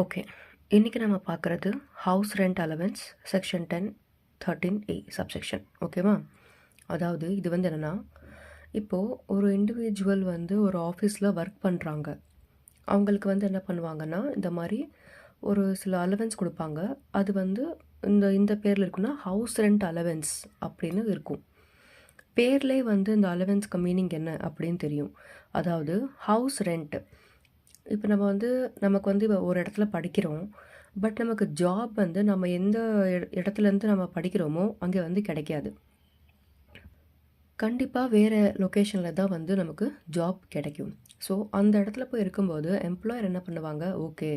Okay இன்றைக்கி நம்ம பார்க்குறது house rent allowance section ten thirteen A subsection ஓகேவா அதாவது இது வந்து என்னென்னா இப்போது ஒரு இண்டிவிஜுவல் வந்து ஒரு ஆஃபீஸில் ஒர்க் பண்ணுறாங்க அவங்களுக்கு வந்து என்ன பண்ணுவாங்கன்னா இந்த மாதிரி ஒரு சில அலவன்ஸ் கொடுப்பாங்க. அது வந்து இந்த இந்த பேரில் இருக்குன்னா ஹவுஸ் ரெண்ட் அலவன்ஸ் அப்படின்னு இருக்கும். பேர்லே வந்து இந்த அலவன்ஸ்க்கு மீனிங் என்ன அப்படின்னு தெரியும். அதாவது ஹவுஸ் ரெண்ட் இப்போ நம்ம வந்து நமக்கு வந்து இப்போ ஒரு இடத்துல படிக்கிறோம். பட் நமக்கு ஜாப் வந்து நம்ம எந்த இடத்துலேருந்து நம்ம படிக்கிறோமோ அங்கே வந்து கிடைக்காது. கண்டிப்பாக வேறு லொக்கேஷனில் தான் வந்து நமக்கு ஜாப் கிடைக்கும். ஸோ அந்த இடத்துல போய் இருக்கும்போது எம்ப்ளாயர் என்ன பண்ணுவாங்க? ஓகே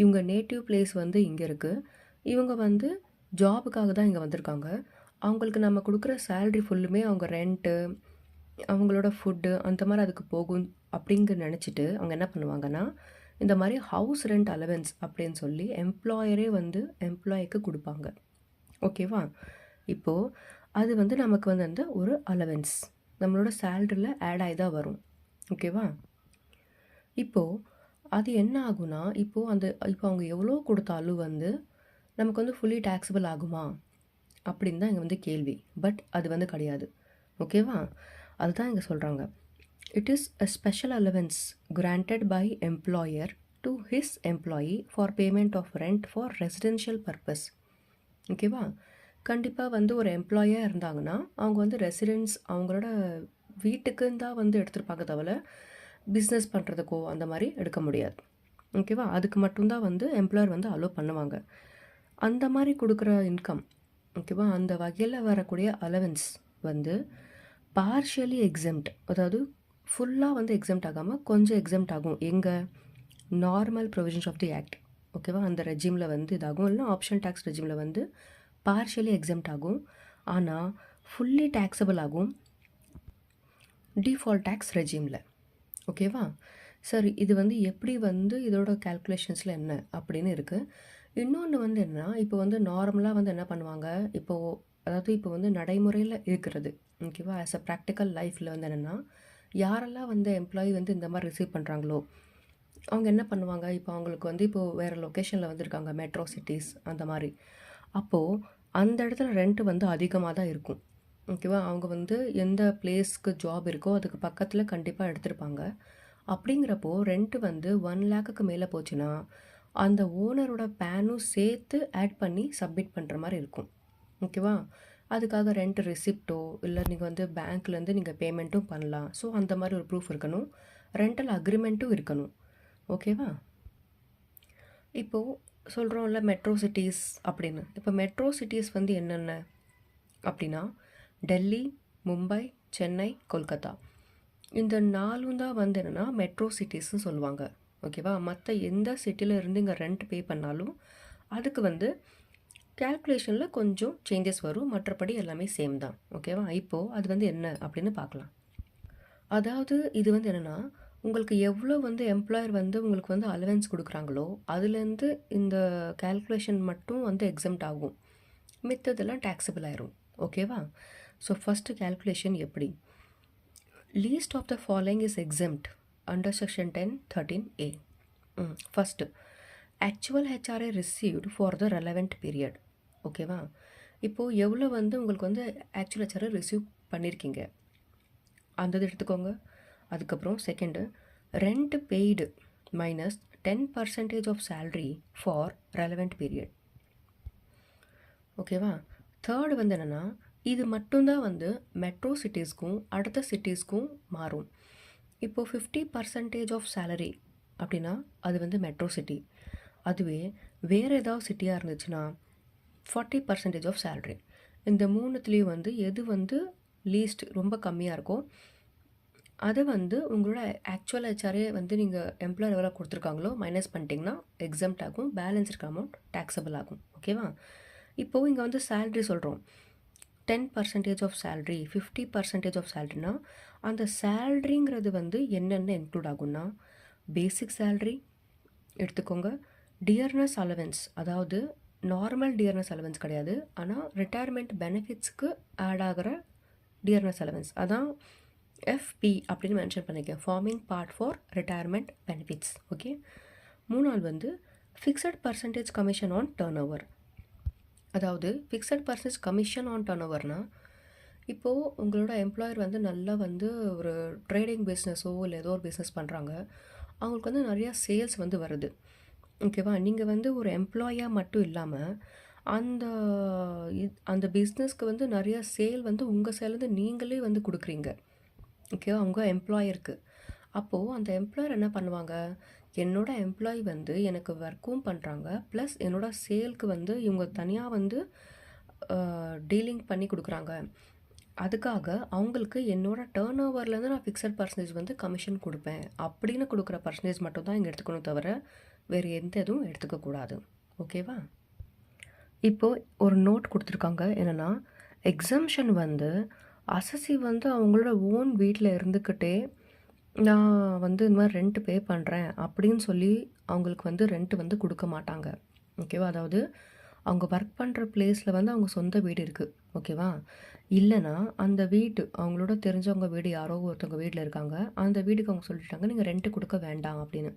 இவங்க நேட்டிவ் பிளேஸ் வந்து இங்கே இருக்குது இவங்க வந்து ஜாபுக்காக தான் இங்கே வந்திருக்காங்க. அவங்களுக்கு நம்ம கொடுக்குற சேல்ரி ஃபுல்லுமே அவங்க ரெண்ட்டு அவங்களோட ஃபுட்டு அந்த மாதிரி அதுக்கு போகும் அப்படிங்க நினச்சிட்டு அவங்க என்ன பண்ணுவாங்கன்னா இந்த மாதிரி ஹவுஸ் ரெண்ட் அலவன்ஸ் அப்படின்னு சொல்லி எம்ப்ளாயரே வந்து எம்ப்ளாய்க்கு கொடுப்பாங்க. ஓகேவா இப்போது அது வந்து நமக்கு வந்து அந்த ஒரு அலவன்ஸ் நம்மளோட சேலரியில் ஆட் ஆகி தான் வரும். ஓகேவா இப்போது அது என்ன ஆகுனா இப்போது அந்த இப்போ அவங்க எவ்வளோ கொடுத்தாலும் வந்து நமக்கு வந்து ஃபுல்லி டேக்ஸபிள் ஆகுமா? அப்படின்னு தான் இங்கே வந்து கேள்வி. பட் அது வந்து கிடையாது. ஓகேவா அதுதான் இங்கே சொல்கிறாங்க it is a special allowance granted by employer to his employee for payment of rent for residential purpose ஓகேவா கண்டிப்பாக வந்து ஒரு எம்ப்ளாயாக இருந்தாங்கன்னா அவங்க வந்து ரெசிடென்ஸ் அவங்களோட வீட்டுக்குன்னு தான் வந்து எடுத்திருப்பாங்க தவிர பிஸ்னஸ் பண்ணுறதுக்கோ அந்த மாதிரி எடுக்க முடியாது. ஓகேவா அதுக்கு மட்டும்தான் வந்து எம்ப்ளாயர் வந்து அலோவ் பண்ணுவாங்க. அந்த மாதிரி கொடுக்குற இன்கம் ஓகேவா அந்த வகையில் வரக்கூடிய அலவன்ஸ் வந்து பார்ஷியலி எக்ஸம்ட் அதாவது ஃபுல்லாக வந்து எக்ஸம்ட் ஆகாமல் கொஞ்சம் எக்ஸம்ட் ஆகும். எங்கள் normal provisions of the act ஓகேவா அந்த ரெஜிமில் வந்து இதாகும். இல்லைனா ஆப்ஷன் டேக்ஸ் ரெஜிமில் வந்து பார்ஷியலி எக்ஸம்ட் ஆகும். ஆனால் ஃபுல்லி டேக்ஸபிள் ஆகும் டிஃபால்ட் டேக்ஸ் ரெஜிமில் ஓகேவா சரி இது வந்து எப்படி வந்து இதோட கால்குலேஷன்ஸில் என்ன அப்படின்னு இருக்குது இன்னொன்று வந்து என்னென்னா இப்போ வந்து நார்மலாக வந்து என்ன பண்ணுவாங்க? இப்போது அதாவது இப்போ வந்து நடைமுறையில் இருக்கிறது. ஓகேவா ஆஸ் அ ப்ராக்டிக்கல் லைஃப்பில் வந்து என்னென்னா யாரெல்லாம் வந்து எம்ப்ளாயி வந்து இந்த மாதிரி ரிசீவ் பண்ணுறாங்களோ அவங்க என்ன பண்ணுவாங்க? இப்போ அவங்களுக்கு வந்து இப்போது வேறு லொக்கேஷனில் வந்திருக்காங்க மெட்ரோ சிட்டிஸ் அந்த மாதிரி. அப்போது அந்த இடத்துல ரெண்ட் வந்து அதிகமாக தான் இருக்கும். ஓகேவா அவங்க வந்து எந்த பிளேஸ்க்கு ஜாப் இருக்கோ அதுக்கு பக்கத்தில் கண்டிப்பாக எடுத்திருப்பாங்க. அப்படிங்கிறப்போ ரெண்ட்டு வந்து ஒன் லேக்குக்கு மேலே போச்சுன்னா அந்த ஓனரோட பேனும் சேர்த்து ஆட் பண்ணி சப்மிட் பண்ணுற மாதிரி இருக்கும். ஓகேவா அதுக்காக ரெண்ட் ரெசிப்டோ இல்லை நீங்கள் வந்து பேங்க்லேருந்து நீங்கள் பேமெண்ட்டும் பண்ணலாம். ஸோ அந்த மாதிரி ஒரு ப்ரூஃப் இருக்கணும். ரெண்டல் அக்ரிமெண்ட்டும் இருக்கணும். ஓகேவா இப்போது சொல்கிறோம்ல மெட்ரோ சிட்டிஸ் அப்படின்னு. இப்போ மெட்ரோ சிட்டிஸ் வந்து என்னென்ன? அப்படின்னா டெல்லி மும்பை சென்னை கொல்கத்தா. இந்த நாலும் தான் வந்து என்னென்னா மெட்ரோ சிட்டிஸ்னு சொல்லுவாங்க. ஓகேவா மற்ற எந்த சிட்டியில் இருந்து இங்கே ரெண்ட் பே பண்ணாலும் அதுக்கு வந்து கேல்குலேஷனில் கொஞ்சம் சேஞ்சஸ் வரும். மற்றபடி எல்லாமே சேம் தான். ஓகேவா இப்போது அது வந்து என்ன அப்படின்னு பார்க்கலாம். அதாவது இது வந்து என்னென்னா உங்களுக்கு எவ்வளோ வந்து எம்ப்ளாயர் வந்து உங்களுக்கு வந்து அலவன்ஸ் கொடுக்குறாங்களோ அதுலேருந்து இந்த கால்குலேஷன் மட்டும் வந்து எக்ஸம்ட் ஆகும். மித்ததெல்லாம் டேக்ஸபிள் ஆயிரும். ஓகேவா ஸோ ஃபஸ்ட்டு கால்குலேஷன் எப்படி? Least of the following is exempt under section ten thirteen A first actual HRA received for the relevant period ஓகேவா இப்போது எவ்வளோ வந்து உங்களுக்கு வந்து ஆக்சுவல் ஹெச்ஆர்ஐ ரிசீவ் பண்ணியிருக்கீங்க அந்த இது எடுத்துக்கோங்க. அதுக்கப்புறம் second rent paid minus ten percentage of salary for relevant period ஓகேவா தேர்டு வந்து என்னென்னா இது மட்டும்தான் வந்து மெட்ரோ சிட்டிஸ்க்கும் அடுத்த சிட்டிஸ்க்கும் மாறும். இப்போது ஃபிஃப்டி பர்சன்டேஜ் ஆஃப் சேலரி அப்படின்னா அது வந்து மெட்ரோ சிட்டி அதுவே வேறு ஏதாவது சிட்டியாக இருந்துச்சுன்னா ஃபார்ட்டி பர்சன்டேஜ் ஆஃப் சேல்ரி இந்த மூணுத்துலேயும் வந்து எது வந்து லீஸ்ட் ரொம்ப கம்மியாக இருக்கோ அதை வந்து உங்களோட ஆக்சுவல் ஹெச்ஆரே வந்து நீங்கள் எம்ப்ளாயர் எவ்வளோ கொடுத்துருக்காங்களோ மைனஸ் பண்ணிட்டீங்கன்னா எக்ஸம்ட் ஆகும் பேலன்ஸ் இருக்க அமௌண்ட் டேக்ஸபிள் ஆகும். ஓகேவா இப்போது இங்கே வந்து சேல்ரி சொல்கிறோம் ten percentage of salary fifty percentage of சேல்ரினா அந்த சேல்ரிங்கிறது வந்து என்னென்ன இன்க்ளூட் ஆகும்னா பேசிக் சேல்ரி எடுத்துக்கோங்க. டியர்னஸ் அலவன்ஸ் அதாவது நார்மல் டியர்னஸ் அலவன்ஸ் கிடையாது. ஆனால் ரிட்டையர்மெண்ட் பெனிஃபிட்ஸ்க்கு ஆட் ஆகிற டியர்னஸ் அலவன்ஸ் அதான் எஃப்பி அப்படின்னு மென்ஷன் பண்ணியிருக்கேன் forming part for retirement benefits okay மூணாவது வந்து fixed percentage commission on turnover அதாவது ஃபிக்ஸட் பர்சன்டேஜ் கமிஷன் ஆன் டர்ன் ஓவர்னால் இப்போது உங்களோட எம்ப்ளாயர் வந்து நல்லா வந்து ஒரு ட்ரேடிங் பிஸ்னஸோ இல்லை ஏதோ ஒரு பிஸ்னஸ் பண்ணுறாங்க அவங்களுக்கு வந்து நிறையா சேல்ஸ் வந்து வருது. ஓகேவா நீங்கள் வந்து ஒரு எம்ப்ளாயாக மட்டும் இல்லாமல் அந்த அந்த பிஸ்னஸ்க்கு வந்து நிறையா சேல் வந்து உங்கள் சேலேருந்து நீங்களே வந்து கொடுக்குறீங்க. ஓகேவா உங்கள் எம்ப்ளாயருக்கு அப்போது அந்த எம்ப்ளாயர் என்ன பண்ணுவாங்க? என்னோடய எம்ப்ளாயி வந்து எனக்கு ஒர்க்கும் பண்ணுறாங்க ப்ளஸ் என்னோட சேல்க்கு வந்து இவங்க தனியாக வந்து டீலிங் பண்ணி கொடுக்குறாங்க. அதுக்காக அவங்களுக்கு என்னோட டேர்ன் ஓவர்லேருந்து நான் ஃபிக்ஸட் பர்சன்டேஜ் வந்து கமிஷன் கொடுப்பேன். அப்படின்னு கொடுக்குற பர்சன்டேஜ் மட்டும் தான் இங்கே எடுத்துக்கணும் தவிர வேறு எந்த இதுவும் எடுத்துக்கக்கூடாது ஓகேவா? இப்போது ஒரு நோட் கொடுத்துருக்காங்க. என்னென்னா எக்ஸம்ஷன் வந்து அசசி வந்து அவங்களோட ஓன் வீட்டில் இருந்துக்கிட்டே நான் வந்து இந்த மாதிரி ரெண்ட் பே பண்ணுறேன் அப்படின்னு சொல்லி அவங்களுக்கு வந்து ரெண்ட் வந்து கொடுக்க மாட்டாங்க. ஓகேவா? அதாவது அவங்க ஒர்க் பண்ணுற பிளேஸில் வந்து அவங்க சொந்த வீடு இருக்குது ஓகேவா? இல்லைன்னா அந்த வீட்டு அவங்களோட தெரிஞ்சவங்க வீடு யாரோ ஒருத்தவங்க வீட்டில் இருக்காங்க. அந்த வீட்டுக்கு அவங்க சொல்லிட்டாங்க நீங்கள் ரெண்ட்டு கொடுக்க வேண்டாம் அப்படின்னு.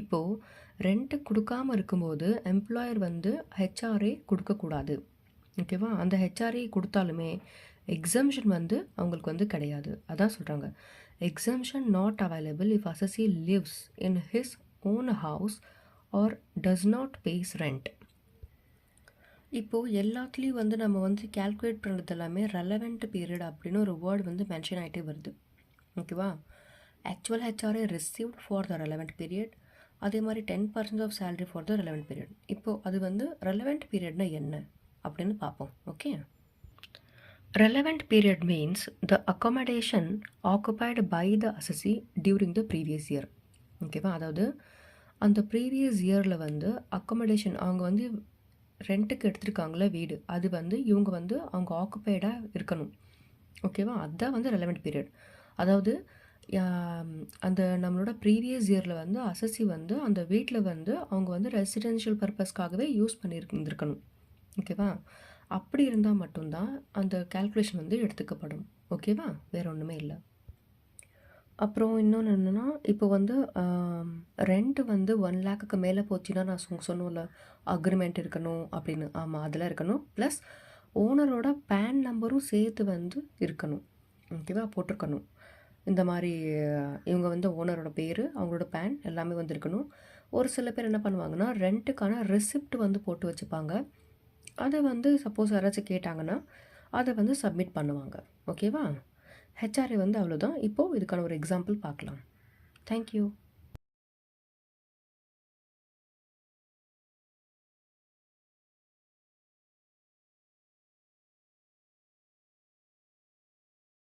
இப்போது ரெண்ட்டு கொடுக்காம இருக்கும்போது எம்ப்ளாயர் வந்து ஹெச்ஆர்ஏ கொடுக்கக்கூடாது. ஓகேவா அந்த ஹெச்ஆர்ஏ கொடுத்தாலுமே எக்ஸம்ஷன் வந்து அவங்களுக்கு வந்து கிடையாது. அதான் சொல்கிறாங்க exemption not available if assessee lives in his own house or does not pays rent இப்போது எல்லாத்துலேயும் வந்து நம்ம வந்து கேல்குலேட் பண்ணுறது எல்லாமே ரெலவெண்ட் பீரியட் அப்படின்னு ஒரு வேர்டு வந்து மென்ஷன் ஆகிட்டே வருது. ஓகேவா actual HRA received for the relevant period அதே மாதிரி ten percent of salary for the relevant period இப்போது அது வந்து ரெலவெண்ட் பீரியட்னா என்ன அப்படின்னு பார்ப்போம். Okay relevant period means the accommodation occupied by the assessee during the previous year ஓகேவா அதாவது அந்த ப்ரீவியஸ் இயரில் வந்து அக்காமடேஷன் அவங்க வந்து ரெண்ட்டுக்கு எடுத்துருக்காங்களே வீடு. அது வந்து இவங்க வந்து அவங்க ஆக்குபைடாக இருக்கணும். ஓகேவா அதுதான் வந்து ரெலவெண்ட் பீரியட் அதாவது அந்த நம்மளோட ப்ரீவியஸ் இயரில் வந்து அசசி வந்து அந்த வீட்டில் வந்து அவங்க வந்து ரெசிடென்ஷியல் பர்பஸ்க்காகவே யூஸ் பண்ணியிருந்துருக்கணும் ஓகேவா அப்படி இருந்தால் மட்டும்தான் அந்த கேல்குலேஷன் வந்து எடுத்துக்கப்படும். ஓகேவா வேறு ஒன்றுமே இல்லை. அப்புறம் இன்னொன்று என்னென்னா இப்போ வந்து ரெண்ட் வந்து ஒன் லேக்குக்கு மேலே போச்சுன்னா நான் சொ சொன்னோம்ல அக்ரிமெண்ட் இருக்கணும் அப்படின்னு. ஆமாம் அதெல்லாம் இருக்கணும். ப்ளஸ் ஓனரோட பேன் நம்பரும் சேர்த்து வந்து இருக்கணும். ஓகேவா போட்டிருக்கணும். இந்த மாதிரி இவங்க வந்து ஓனரோட பேர் அவங்களோட பேன் எல்லாமே வந்திருக்கணும். ஒரு சில பேர் என்ன பண்ணுவாங்கன்னா ரெண்ட்டுக்கான ரெசிப்ட் வந்து போட்டு வச்சுப்பாங்க. அதை வந்து சப்போஸ் யாராச்சும் கேட்டாங்கன்னா அதை வந்து சப்மிட் பண்ணுவாங்க. ஓகேவா? ஹெச்ஆர்ஏ வந்து அவ்வளோதான் இப்போது இதுக்கான ஒரு எக்ஸாம்பிள் பார்க்கலாம் தேங்க்யூ